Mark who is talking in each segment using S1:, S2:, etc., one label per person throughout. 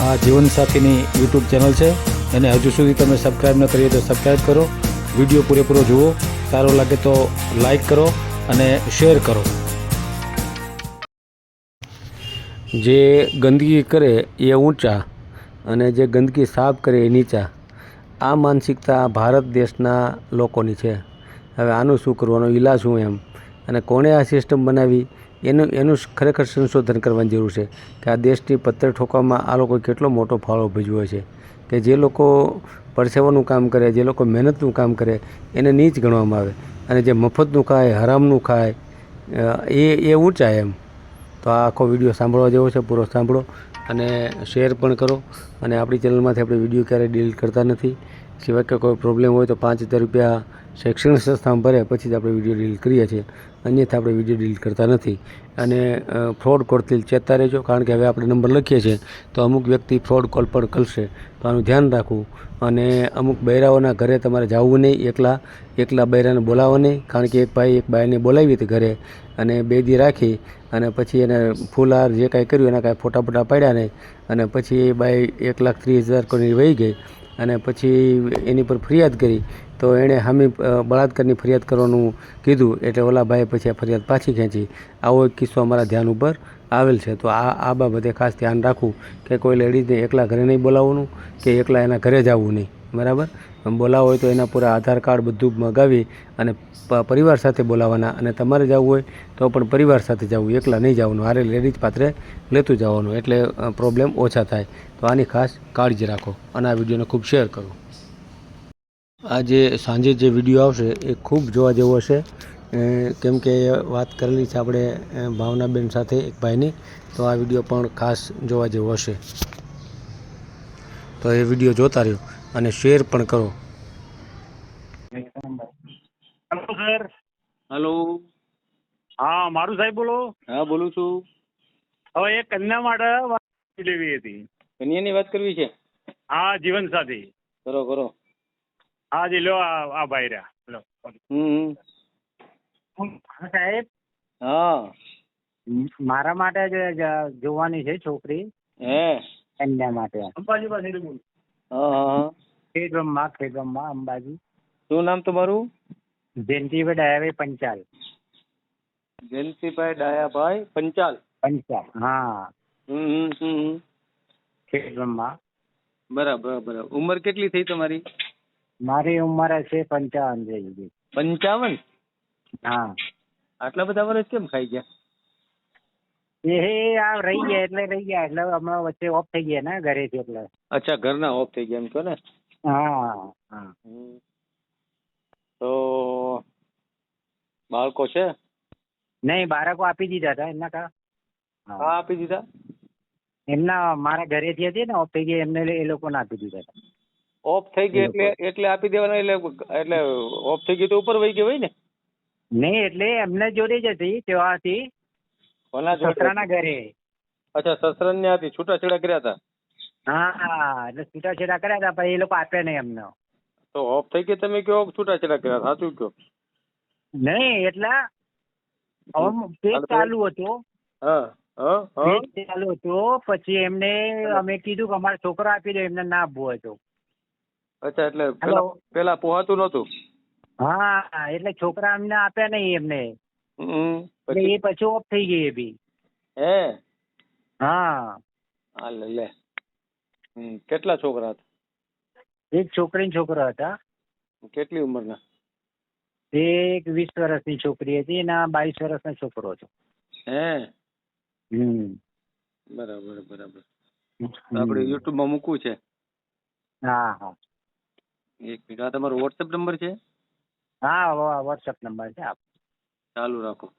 S1: આ જીવનસાથીની YouTube channel છે. અને હજુ સુધી તમે સબસ્ક્રાઈબ ન કરીએ તો સબસ્ક્રાઈબ કરો. વીડિયો પૂરેપૂરો જુઓ. સારો લાગે તો લાઈક કરો અને શેર કરો. જે ગંદકી કરે એ ઊંચા અને જે ગંદકી સાફ કરે એ નીચા. આ માનસિકતા ભારત દેશના લોકોની છે. હવે આનું શું કરવાનો? ઈલાજ શું એમ? અને કોણે આ સિસ્ટમ બનાવી? એનું એનું ખરેખર સંશોધન કરવાની જરૂર છે કે આ દેશની પત્તર ઠોકવામાં આ લોકો કેટલો મોટો ફાળો ભજવ્યો છે કે જે લોકો પરસેવાનું કામ કરે, જે લોકો મહેનતનું કામ કરે, એને નીચ ગણવામાં આવે અને જે મફતનું ખાય, હરામનું ખાય એ એ ઊંચાય એમ. તો આ આખો વીડિયો સાંભળવા જેવો છે, પૂરો સાંભળો અને શેર પણ કરો અને આપણી ચેનલમાંથી આપણે વીડિયો ક્યારેય ડિલીટ કરતા નથી. સિવાય કે કોઈ પ્રોબ્લેમ હોય તો પાંચ હજાર રૂપિયા શૈક્ષણિક સંસ્થામાં ભરે, પછી જ આપણે વીડિયો ડિલીટ કરીએ છીએ. અન્યથા આપણે વીડિયો ડિલીટ કરતા નથી. અને ફ્રોડ કોલથી ચેતતા રહેજો, કારણ કે હવે આપણે નંબર લખીએ છીએ, તો અમુક વ્યક્તિ ફ્રોડ કોલ પણ કરશે. તો આનું ધ્યાન રાખવું. અને અમુક બૈરાઓના ઘરે તમારે જવું નહીં, એકલા એકલા બૈરાને બોલાવો નહીં, કારણ કે એક ભાઈ એક બાઈને બોલાવી હતી ઘરે અને બે દી રાખી અને પછી એને ફૂલહાર જે કાંઈ કર્યું એના કાંઈ ફોટા ફોટા પાડ્યા નહીં. અને પછી એ બાઈ એક લાખ ત્રીસ હજાર કરીને વહી ગઈ. અને પછી એની પર ફરિયાદ કરી, તો એણે હામી બળાત્કારની ફરિયાદ કરવાનું કીધું, એટલે ઓલા ભાઈએ પછી આ ફરિયાદ પાછી ખેંચી. આવો એક કિસ્સો અમારા ધ્યાન ઉપર આવેલ છે. તો આ આ બાબતે ખાસ ધ્યાન રાખવું કે કોઈ લેડીઝને એકલા ઘરે નહીં બોલાવવાનું, કે એકલા એના ઘરે જવું નહીં. બરાબર? બોલાવો હોય તો એના પૂરા આધાર કાર્ડ બધું મગાવી અને પરિવાર સાથે બોલાવવાના. અને તમારે જવું હોય તો પણ પરિવાર સાથે જવું, એકલા નહીં જવાનું. હારે લેડીઝ પાત્રે લેતું જવાનું. એટલે પ્રોબ્લેમ ઓછા થાય. તો આની ખાસ કાળજી રાખો અને આ વિડીયોને ખૂબ શેર કરો. આ જે સાંજે જે વીડિયો આવશે એ ખૂબ જોવા જેવો હશે. કેમ કે વાત કરેલી છે આપણે ભાવનાબેન સાથે એક ભાઈની. તો આ વીડિયો પણ ખાસ જોવા જેવો હશે. તો એ વીડિયો જોતા રહ્યો. અને શેર પણ કરો.
S2: Hello sir.
S3: હલો.
S2: હા મારું સાહેબ બોલો.
S3: હા બોલું છું.
S2: હવે એક કન્યા માટે વાત લેવી હતી.
S3: કન્યાની વાત કરવી છે?
S2: હા જીવન સાથી.
S3: કરો કરો.
S2: હા જી લો આ આ ભાઈ રહ્યા. લો
S3: હમ હમ.
S4: સાહેબ?
S3: હા.
S4: મારા માટે જ જોવાની છે છોકરી.
S3: હે.
S4: કન્યા માટે.
S2: અંબાજી પાસે
S3: હા હા.
S4: ખેડબ્રહ્મા ખેડબ્રહ્મા અંબાજી.
S3: શું નામ તમારું?
S4: જયંતિભાઈ ડાયાભાઈ પંચાલ.
S3: જયંતિભાઈ ડાયાભાઈ પંચાલ.
S4: પંચાલ હા.
S3: હમ.
S4: ખેડબ્રહ્મા.
S3: બરાબર બરાબર. ઉંમર કેટલી થઈ તમારી?
S4: મારી ઉંમર છે પંચાવન જેવી
S3: પંચાવન?
S4: હા.
S3: આટલા બધા વર્ષ કેમ ખાઈ ગયા?
S4: એ આ રહી ગયા એટલે રહી ગયા. એટલે હમણાં વચ્ચે ઓફ થઈ ગયા ને ઘરેથી એટલે.
S3: અચ્છા ઘરના ઓફ થઈ ગયા એમ કહો ને.
S4: હા હા.
S3: તો બાળકો છે?
S4: નહીં બાળકો આપી દીધા હતા. એમના કા
S3: હા. આપી દીધા?
S4: એમના મારા ઘરેથી હતી ને ઓફ થઈ ગયા એમને એ લોકોને આપી દીધા હતા.
S3: ઓફ થઈ ગઈ એટલે એટલે આપી દેવાના એટલે એટલે ઓફ થઈ ગઈ તો ઉપર વહી ગઈ હોય ને?
S4: નહીં એટલે એમને જોડે જ હતી
S3: તેવા હતી.
S4: સસરાના ઘરે.
S3: અચ્છા સસરન ને હતી છૂટાછેડા કર્યા હતા?
S4: હા એટલે છૂટાછેડા કર્યા હતા પણ એ લોકો આપ્યા નહીં અમને.
S3: તો ઓફ થઈ ગઈ તમે કયો છૂટાછેડા કર્યા સાચું કયો
S4: નહીં એટલે પેજ ચાલુ હતો. પેજ ચાલુ હતો પછી એમને અમે કીધું કે અમારો છોકરો આપી દો એમને ના આપવો હતો
S3: અચ્છા એટલે પેલા પોહાતું નતું
S4: હા એટલે છોકરા અમને આપ્યા નહીં એમને. એટલે
S3: પછી
S4: એ પછી? ઓફ થઈ ગઈ એ બી.
S3: હે?
S4: હા.
S3: લે. કેટલા છોકરા હતા?
S4: એક છોકરી છોકરા હતા.
S3: કેટલી ઉંમરના?
S4: એક વીસ વર્ષની છોકરી હતી અને આ બાવીસ વર્ષનો છોકરો હતો.
S3: હે?
S4: હમ.
S3: બરાબર બરાબર. આપણે યુટ્યુબમાં મૂકવું છે?
S4: હા હા.
S3: એક મિનિટ આ તમારો વોટ્સએપ નંબર છે?
S4: હા વોટ્સઅપ નંબર છે. આપ
S3: ચાલુ રાખો.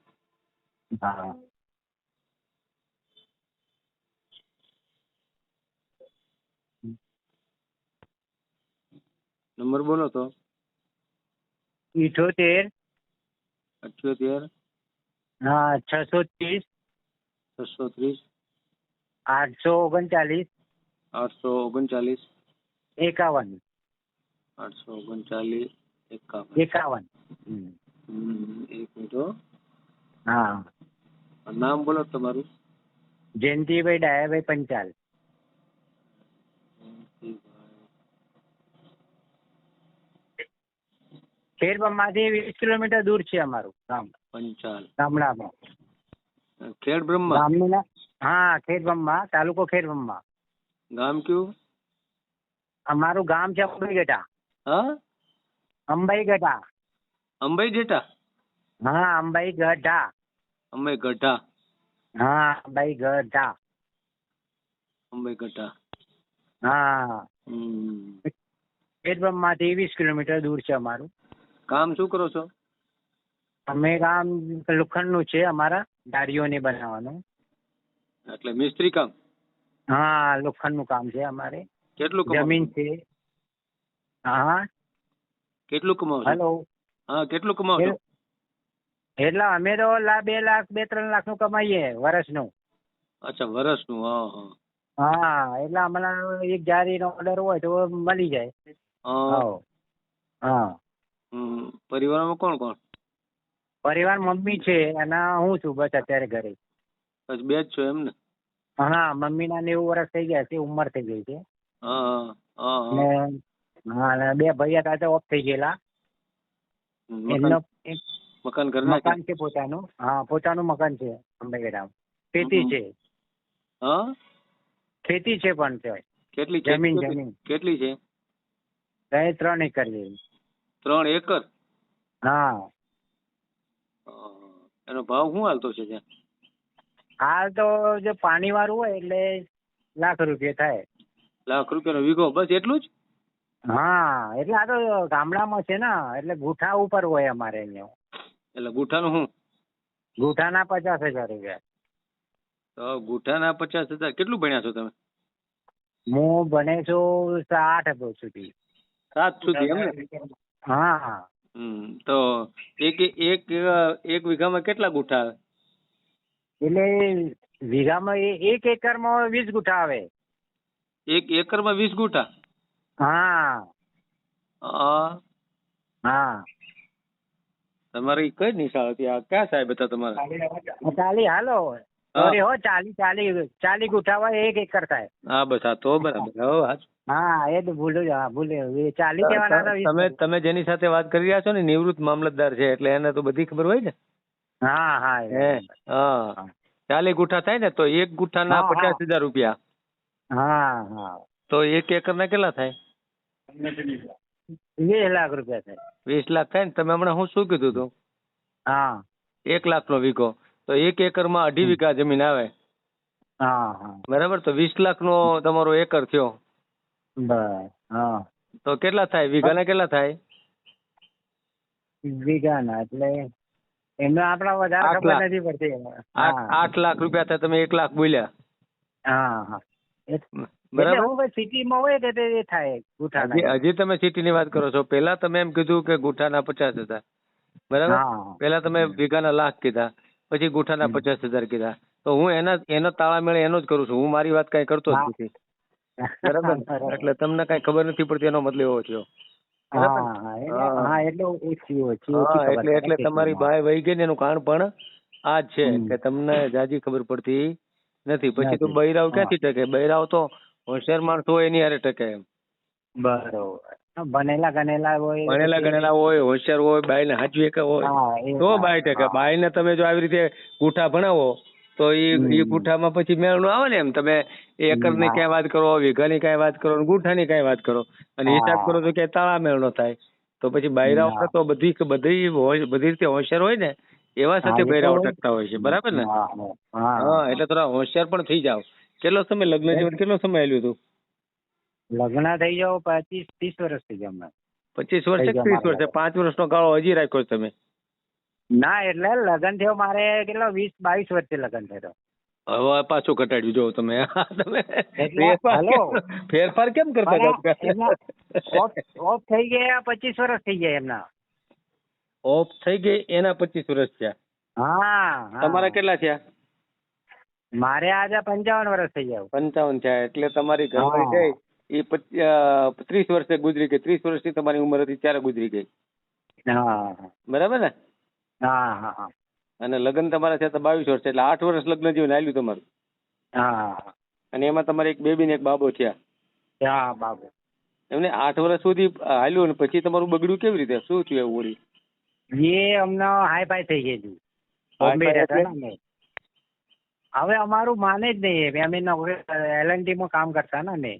S4: હા.
S3: નંબર બોલો તો.
S4: ઇઠોતેર.
S3: અઠ્યોતેર.
S4: હા છસો ત્રીસ
S3: છસો ત્રીસ
S4: આઠસો ઓગણચાલીસ.
S3: આઠસો ઓગણચાલીસ.
S4: એકાવન.
S3: આઠસો ઓગણચાલીસ. એકાવન.
S4: એકાવન.
S3: એક મિનિટ હા. નામ બોલો તમારું.
S4: જયંતિભાઈ ડાયાભાઈ પંચાલ. ખેડબ્રહ્માથી વીસ કિલોમીટર દૂર છે અમારું ગામ.
S3: પંચાલ.
S4: ગામડામાં.
S3: ખેડબ્રહ્મા?
S4: ગામનું હા ખેડબ્રહ્મા તાલુકો ખેડબ્રહ્મા.
S3: ગામ કયું?
S4: અમારું ગામ છે અંબાઈગઢા
S3: હા?
S4: અંબાઈગઢા
S3: અંબાઈ જેટા
S4: હા અંબાઈગઢા
S3: અંબાઈ ગઢા.
S4: હા અંબાઈગઢા
S3: અંબાઈ ગઢા.
S4: હા.
S3: હમ.
S4: ખેડબ્રહ્માથી વીસ કિલોમીટર દૂર છે અમારું.
S3: કામ શું કરો છો?
S4: અમે લોખંડ લોખંડનું છે અમારા દાળીઓને બનાવવાનું.
S3: એટલે મિસ્ત્રી કામ?
S4: હા લોખંડનું કામ છે અમારે.
S3: કેટલું
S4: જમીન છે? હા
S3: કેટલું કમાવો
S4: હેલો.
S3: હા કેટલું કમાવો છો?
S4: એટલે અમે તો લા બે લાખ બે ત્રણ લાખનું કમાઈએ વર્ષનું
S3: અચ્છા વર્ષનું હા હા.
S4: હા એટલે અમને એક જારીનો ઓર્ડર હોય તો મળી જાય.
S3: હા.
S4: હા.
S3: પરિવારમાં કોણ કોણ?
S4: પરિવાર મમ્મી છે અને હું છું બસ અત્યારે ઘરે.
S3: બસ બે જ છો એમ ને?
S4: હા મમ્મી ના નેવું વર્ષ થઈ ગયા છે ઉંમર થઈ ગઈ છે.
S3: હા
S4: અને બે ભાઈ હતા તો ઓફ થઈ ગયેલા. એમનો
S3: મકાન ઘર
S4: મકાન છે પોતાનું. હા પોતાનું મકાન છે અંબેગઢામાં. ખેતી છે.
S3: હા?
S4: ખેતી છે પણ છે.
S3: કેટલી
S4: જમીન જમીન.
S3: કેટલી છે?
S4: ત્રણ એકર જેવી.
S3: ત્રણ એકર?
S4: હા.
S3: એનો ભાવ શું હાલતો છે ત્યાં?
S4: હાલ તો જે પાણી વાળું હોય એટલે લાખ રૂપિયા થાય.
S3: લાખ રૂપિયાનો વીઘો બસ એટલું જ?
S4: હા એટલે આ તો ગામડામાં છે ને એટલે ગુઠા ઉપર હોય અમારે અહીંયા.
S3: એટલે ગુઠાનું શું?
S4: ગુઠાના પચાસ હજાર રૂપિયા.
S3: તો ગુઠાના પચાસ હજાર કેટલું ભણ્યા છો તમે?
S4: હું ભણે છું આઠ સુધી.
S3: સાત સુધી એમ
S4: હા.
S3: તો એક એક એક વીઘામાં કેટલા ગુઠા આવે?
S4: એટલે વીઘામાં એક એકરમાં વીસ ગુઠા આવે.
S3: એક એકરમાં વીસ ગુઠા?
S4: હા.
S3: હા.
S4: હા.
S3: તમારી કઈ નિશાળ હતી? આ ક્યાં સાહેબ હતા તમારા?
S4: ચાલી હાલો. અરે હો ચાલી ચાલી ચાલી ગુઠા હોય એક એકર થાય.
S3: હા બસ હા તો બરાબર. હો હા
S4: હા એ તો ભૂલ્યું હા ભૂલે ચાલી દેવાના
S3: તમે તમે જેની સાથે વાત કરી રહ્યા છો ને નિવૃત્ત મામલતદાર છે એટલે એને તો બધી ખબર હોય ને?
S4: હા હા એ.
S3: હે ચાલી ગુઠા થાય ને તો એક ગુઠાના. પચાસ હજાર રૂપિયા.
S4: હા હા.
S3: તો એક એકરના કેટલા થાય?
S4: વીસ લાખ રૂપિયા થાય.
S3: વીસ લાખ થાય ને તમે હમણાં હું શું કીધું તું?
S4: હા.
S3: એક લાખનો વીઘો. તો એક એકરમાં અઢી વીઘા જમીન આવે.
S4: હા હા.
S3: બરાબર? તો વીસ લાખનો તમારો એકર થયો.
S4: બસ હા.
S3: તો કેટલા થાય? વીઘાના કેટલા થાય?
S4: વીઘાના એટલે એમને આપણા વધારે ખબર. નથી પડતી.
S3: આઠ લાખ રૂપિયા થાય તમે એક લાખ બોલ્યા.
S4: હા
S3: હજી તમે સિટી ની વાત કરો છો. પેલા તમે એમ કીધું કે ગુઠાના પચાસ હજાર. બરાબર? પેલા તમે વીઘાના લાખ કીધા પછી ગુઠાના પચાસ હજાર કીધા. તો હું એના એનો તાળા મેળે એનો જ કરું છું. હું મારી વાત કઈ કરતો જ નથી. બરાબર એટલે તમને કઈ ખબર નથી પડતી એનો મતલબ એવો થયો.
S4: એટલે એટલે
S3: તમારી. બાય વહી ગઈ ને એનું કારણ પણ આ છે કે તમને જાજી ખબર પડતી નથી. પછી તો બૈરાવ ક્યાંથી ટકે? બૈરાવ તો હોશિયાર માણસ હોય એની હારે ટકે એમ.
S4: બરોબર. ભણેલા ગણેલા હોય
S3: ભણેલા ગણેલા હોય હોશિયાર હોય બાઈને હાચવી કે હોય. તો બાય ટકે?
S4: બાય
S3: ને તમે જો આવી રીતે ગુઠા ભણાવો તો ઈ
S4: હમ.
S3: ઈ ગુઠામાં પછી મેળ નો આવે ને એમ. તમે એકરની
S4: ની
S3: ક્યાંય વાત કરો વીઘાની ક્યાંય વાત કરો ને ગુઠાની ક્યાંય વાત કરો. અને હિસાબ કરો તો ક્યાંય તાળા મેળ નો થાય. તો પછી
S4: બાયરાઓ
S3: તો બધી બધી બધી રીતે હોશિયાર હોય ને એવા સાથે
S4: એ
S3: બૈરાઓ
S4: હોય.
S3: ટકતા હોય છે. બરાબર ને?
S4: હા,
S3: એટલે થોડા હોશિયાર પણ થઈ જાવ કેટલો સમય લગ્ન જીવન કેટલો સમય આવ્યું હતું?
S4: લગ્ન થઈ જાવ પચીસ ત્રીસ વર્ષ થઈ ગયા હમણાં.
S3: પચીસ વર્ષ ત્રીસ વર્ષ પાંચ પાંચ વર્ષનો ગાળો હજી રાખ્યો તમે?
S4: ના એટલે લગ્ન થયો મારે કેટલો? વીસ બાવીસ વર્ષે લગ્ન થયો
S3: હવે પાછું ઘટાડ્યું જો તમે તમે
S4: એટલે,
S3: ફેરફાર
S4: હલો.
S3: કેમ- ફેરફાર કેમ કરતા
S4: પણ
S3: જાવ?
S4: એમના ઓફ ઓફ થઈ ગયા પચીસ વર્ષ થઈ ગયા એમના.
S3: ઓફ થઈ ગઈ એના પચીસ વર્ષ થયા.
S4: હા હા.
S3: તમારા કેટલા થયા?
S4: મારે આજે પંચાવન વર્ષ થઈ ગયા.
S3: પંચાવન થયા એટલે તમારી ઘરવાળી
S4: હા.
S3: ગઈ એ પચ- અ, ત્રીસ વર્ષે ગુજરી ગઈ. ત્રીસ વર્ષની તમારી ઉંમર હતી ત્યારે ગુજરી ગઈ.
S4: હા.
S3: બરાબર ને?
S4: હા હા હા.
S3: અને લગ્ન તમારા થયા તો બાવીસ વર્ષ એટલે આઠ વર્ષ લગ્ન જીવન આવ્યું તમારું.
S4: હા
S3: અને એમાં તમારે એક બેબી ને એક બાબો થયા.
S4: હા બાબુ.
S3: એમને આઠ વર્ષ સુધી હાલ્યું ને પછી તમારું બગડ્યું કેવી રીતે? શું થયું એવું વળી
S4: એ અમને હાઈ ફાઈ થઈ અમે. હવે અમારું માને જ નહીં અમે નોકરી એલએનટી માં કામ કરતા ને. અમે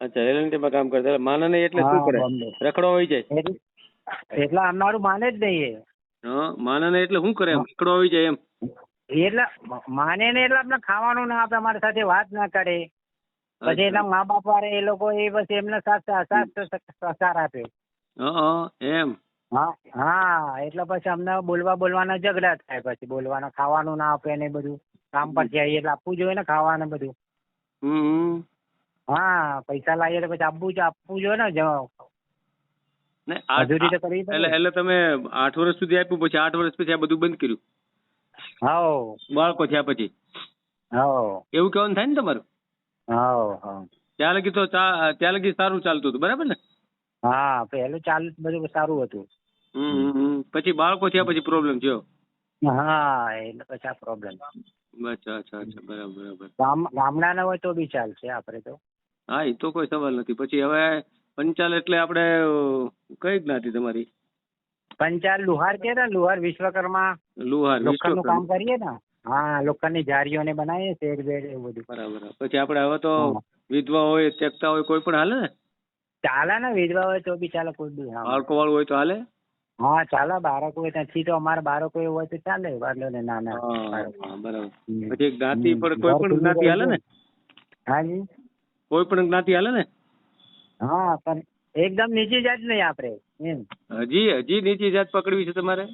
S3: અચ્છા એલએનટી માં કામ કરતા માને નહીં એટલે શું કરે? રખડો હોય જાય.
S4: એટલે અમારું માને જ નહીં
S3: માને ને એટલે શું કરે એમ? રખડવા હોય જાય એમ.
S4: એટલે માને ને એટલે આપણે ખાવાનું ના આપે અમારી સાથે વાત ના કરે. પછી એના મા બાપ વાળા એ લોકો એ પછી એમને સાથ સાથ સહકાર આપે.
S3: એમ?
S4: હા હા એટલે પછી અમને બોલવા બોલવાના ઝઘડા થાય પછી. બોલવાના ખાવાનું ના આપે ને બધું. કામ પર જાય એટલે આપવું જોઈએ ને ખાવાનું બધું. હા પૈસા લાવીએ તો પછી આપવું જ આપવું જોઈએ ને જ-
S3: ને આ-
S4: મજૂરી તો કરવી પડે.
S3: એટલે એટલે તમે આઠ વર્ષ સુધી આપ્યું પછી આઠ વર્ષ પછી આ બધું બંધ કર્યું.
S4: હવ
S3: બાળકો થયા પછી.
S4: હવ
S3: એવું કહેવાનું થાય ને તમારું?
S4: હવ હવ
S3: ત્યાં લગી તો ત્યાં લગી સારું ચાલતું હતું બરાબર ને?
S4: હા પહેલું ચાલુ બધું સારું હતું.
S3: હમ. પછી બાળકો થયા પછી પ્રોબ્લેમ થયો?
S4: હા એટલે પછી આ પ્રોબ્લેમ
S3: અચ્છા અચ્છા અચ્છા. બરાબર બરાબર.
S4: ગામ ગામડાના હોય તો બી ચાલશે આપણે તો.
S3: હા એ તો કોઈ સવાલ નથી. પછી હવે પંચાલ એટલે આપણે કઈ જ્ઞાતિ તમારી?
S4: પંચાલ લુહાર કે ને લુહાર વિશ્વકર્મા.
S3: લુહાર
S4: લોખંડનું કામ કરીએ ને? હા લોખંડની જારીઓને બનાવીએ શેડ બેડ એવું બધું.
S3: બરાબર પછી આપણે હવે તો વિધવા હોય ત્યક્તા હોય કોઈ પણ હાલે ને?
S4: ચાલે ને વિધવા હોય તો બી ચાલે કોઈ બી
S3: બાળકો વાળું હોય તો હાલે?
S4: હા ચાલે બાળકો હોય ત્યાંથી તો અમારા બાળકો એવું હોય તો ચાલે વાંધો ને નાના
S3: બરાબર. પછી જ્ઞાતિ. પણ કોઈ પણ જ્ઞાતિ હાલે ને?
S4: હાજી
S3: કોઈ પણ જ્ઞાતિ હાલે ને?
S4: હા પણ એકદમ નીચી જાત નહીં આપણે એમ.
S3: હજી હજી નીચી જાત પકડવી છે તમારે?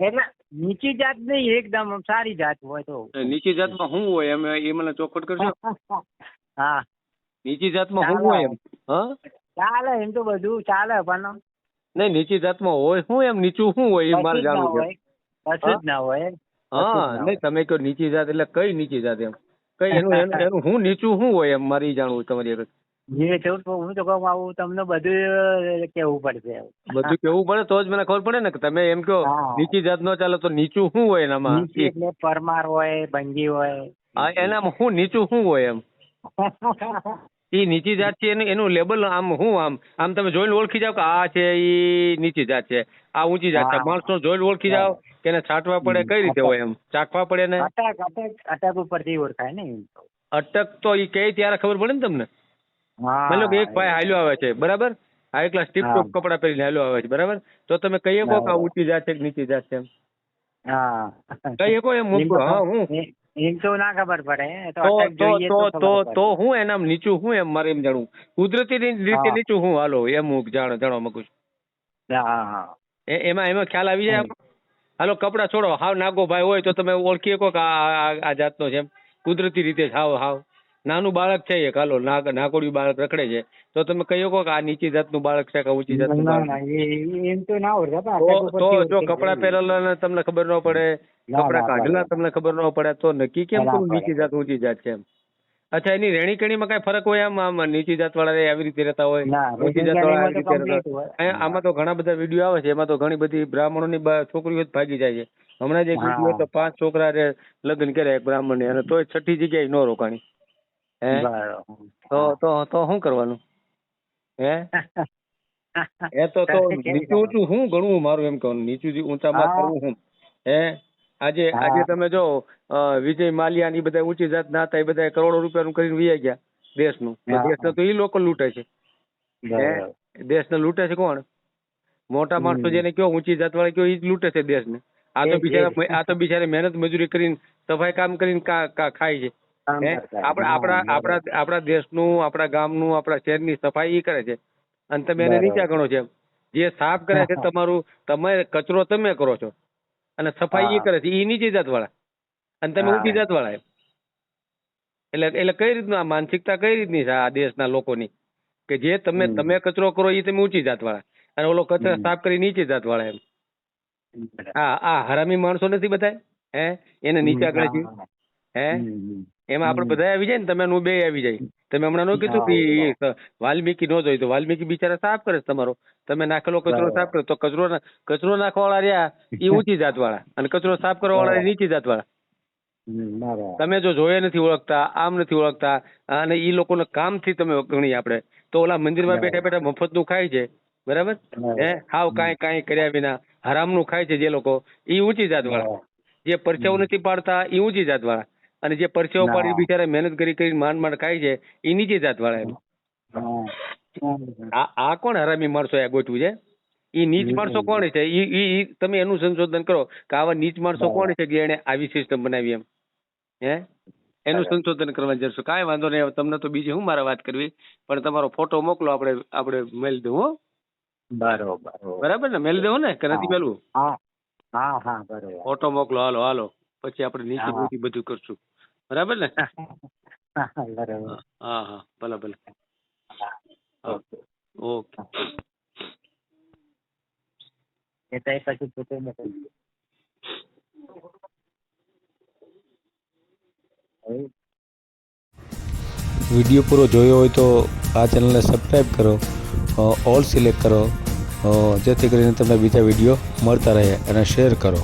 S4: એટલે નીચી જાત નહીં એકદમ સારી જાત હોય તો.
S3: નીચી જાતમાં શું હોય એમ એ મને ચોખવટ કરશો?
S4: હા.
S3: નીચી જાતમાં શું હોય એમ? હા?
S4: ચાલે એમ તો બધું ચાલે પણ
S3: નહીં નીચી જાતમાં હોય શું એમ નીચું શું હોય એ મારે જાણવું છે.
S4: કશું જ ના હોય
S3: હા નહીં તમે કહો નીચી જાત એટલે કઈ નીચી જાત એમ? કઈ એનું એનું હું નીચું શું હોય એમ મારી જાણવું તમારી
S4: જે છે હું તો કહું આવું તમને બધું કેવું પડશે.
S3: બધું કેવું પડે તો જ મને ખબર પડે ને કે તમે એમ કહો નીચી જાત નો ચાલે તો નીચું શું હોય એનામાં?
S4: એટલે પરમાર હોય ભંગી હોય.
S3: હા એનામાં શું નીચું શું હોય એમ? એ નીચી જાત છે એનું એનું લેબલ આમ હું આમ? આમ તમે જોઈને ઓળખી જાવ કે આ છે એ નીચી જાત છે. આ ઊંચી જાત છે.
S4: હા.
S3: માણસો જોઈને ઓળખી જાવ કે એને છાંટવા પડે કઈ રીતે હોય એમ? ચાખવા પડે ને
S4: અટક અટક અટક ઉપરથી ઓળખાય ને.
S3: અટક તો એ કઈ ત્યારે ખબર પડે ને તમને?
S4: હા
S3: માની લો કે એક ભાઈ હાલ્યો આવે છે બરાબર? આ એકલા સ્ટીપ ટોપ કપડા પહેરીને હાલ્યો આવે છે બરાબર? તો તમે કહી શકો કે આ ઊંચી જાત છે કે નીચી જાત છે
S4: હા.
S3: કહી શકો એમ હા હું?
S4: ના ખબર પડે તો
S3: તો તો. હું એનામ નીચું હું એમ મારે એમ જાણવું? કુદરતી રીતે નીચું હું હાલો એમ હું જાણ જાણવા માંગુ છું. એમાં એમાં ખ્યાલ આવી જાય? હાલો કપડા છોડો. હાવ નાગો ભાઈ હોય તો તમે ઓળખી શકો કે આ જાતનો છે કુદરતી રીતે હાવ હાવ. નાનું બાળક છે એક હાલો નાકોડિયું બાળક રખડે છે. તો તમે કહી શકો કે આ નીચી જાતનું બાળક છે કે ઊંચી જાતનું
S4: એમ તો ના
S3: જો કપડા પહેરેલા તમને ખબર ન પડે કપડા કાઢેલા તમને ખબર ન પડે તો નક્કી કેમ કરું નીચી જાત ઊંચી જાત છે એમ? અચ્છા એની રેણી કેણીમાં કઈ ફરક હોય આમ આમ નીચી જાત વાળા આવી રીતે રહેતા હોય? ઊંચી જાત વાળા આવી રીતે રહેતા હોય? આમાં તો ઘણા બધા વીડિયો આવે છે એમાં તો ઘણી બધી બ્રાહ્મણોની ની છોકરીઓ જ ભાગી જાય છે. હમણાં જ એક. વીડિયો તો પાંચ છોકરા લગ્ન કર્યા એક બ્રાહ્મણ અને તોય છઠ્ઠી જગ્યાએ ન રોકાણી. હે? તો તો તો શું કરવાનું? હે? એ તો તો નીચું ઊંચું શું ગણવું મારું એમ કહું. નીચું ઊંચામાં. કરવું શું હે? આજે આજે તમે જો વિજય માલ્યા ને બધા ઊંચી જાતના હતા એ બધા કરોડો રૂપિયાનું કરીને વી ગયા દેશનું.
S4: નું
S3: દેશ તો ઈ લોકો લૂંટે છે.
S4: દેશ
S3: દેશને લૂંટે છે કોણ? મોટા માણસો જેને કયો ઊંચી જાત વાળા કયો ઈ જ લૂંટે છે દેશને. આ તો
S4: એ
S3: બિચારા
S4: એ
S3: આ તો બિચારા મહેનત મજૂરી કરીને સફાઈ કામ કરીને કા- કા ખાય છે. આપણા આપણા આપણા આપણા દેશનું આપણા ગામનું આપણા શહેરની સફાઈ કરે છે. અને તમે એને. નીચા ગણો છો જે સાફ કરે છે તમારું તમે કચરો તમે કરો છો. અને સફાઈ
S4: એ
S3: કરે છે. એ નીચી જાત વાળા અને તમે ઊંચી જાત વાળા એટલે એટલે કઈ રીતનું આ માનસિકતા કઈ રીતની છે આ દેશના લોકોની? કે જે તમે તમે કચરો કરો એ તમે ઊંચી જાત વાળા અને ઓલો કચરો સાફ કરી નીચી જાત વાળા એમ. આ આ હરામી માણસો નથી બધા હે? એને નીચા ગણે છે.
S4: હા.
S3: એમાં આપણે બધા આવી જાય ને તમે હું બે આવી જાય. તમે હમણાં નો કીધું કે વાલ્મીકી નો જોઈ તો વાલ્મીકી બિચારા સાફ કરે છે તમારો. તમે નાખેલો કચરો સાફ કરો તો કચરો કચરો નાખવા વાળા રહ્યા એ ઊંચી જાત વાળા અને કચરો સાફ કરવા વાળા નીચી જાત વાળા તમે જો જોયે નથી ઓળખતા આમ નથી ઓળખતા અને ઈ લોકોના કામથી તમે ગણીએ આપણે. તો ઓલા મંદિરમાં બેઠા બેઠા મફતનું ખાય છે. બરાબર? હે? હાવ કાંઈ કાંઈ કર્યા વિના હરામનું ખાય છે જે લોકો. ઈ ઊંચી જાત વાળા જે પરચાઓ નથી પાડતા ઈ ઊંચી જાત વાળા અને જે પરસેવો. પાડી બિચારા મહેનત કરી કરી માંડ માંડ ખાય છે એ નીચે જાત વાળા આ આ કોણ હરામી માણસો આ ગોઠવું છે? એ નીચ માણસો કોણ છે? એ તમે એનું સંશોધન કરો કે આવા નીચ માણસો કોણ છે કે એને આવી સિસ્ટમ બનાવી એમ? હે? એનું સંશોધન કરવા છે કાંઈ વાંધો નહીં તમને તો બીજી હું મારે વાત કરવી? પણ તમારો ફોટો મોકલો આપણે આપણે મેલ દઉં હો.
S4: બરોબર બરોબર.
S3: ને? મેળ દેવો ને? કે નથી મેલવું?
S4: હા. હા બરોબર.
S3: ફોટો મોકલો હાલો હાલો. પછી આપણે નીચે બધું કરશું. બરાબર ને?
S4: બરોબર
S3: હા હા ભલે ભલે.
S4: ઓકે.
S3: ઓકે.
S4: એ પછી
S1: વીડિયો પૂરો જોયો હોય તો આ ચેનલને સબસ્ક્રાઈબ કરો ઓલ સિલેક્ટ કરો જેથી કરીને તમને બીજા વીડિયો મળતા રહે અને શેર કરો.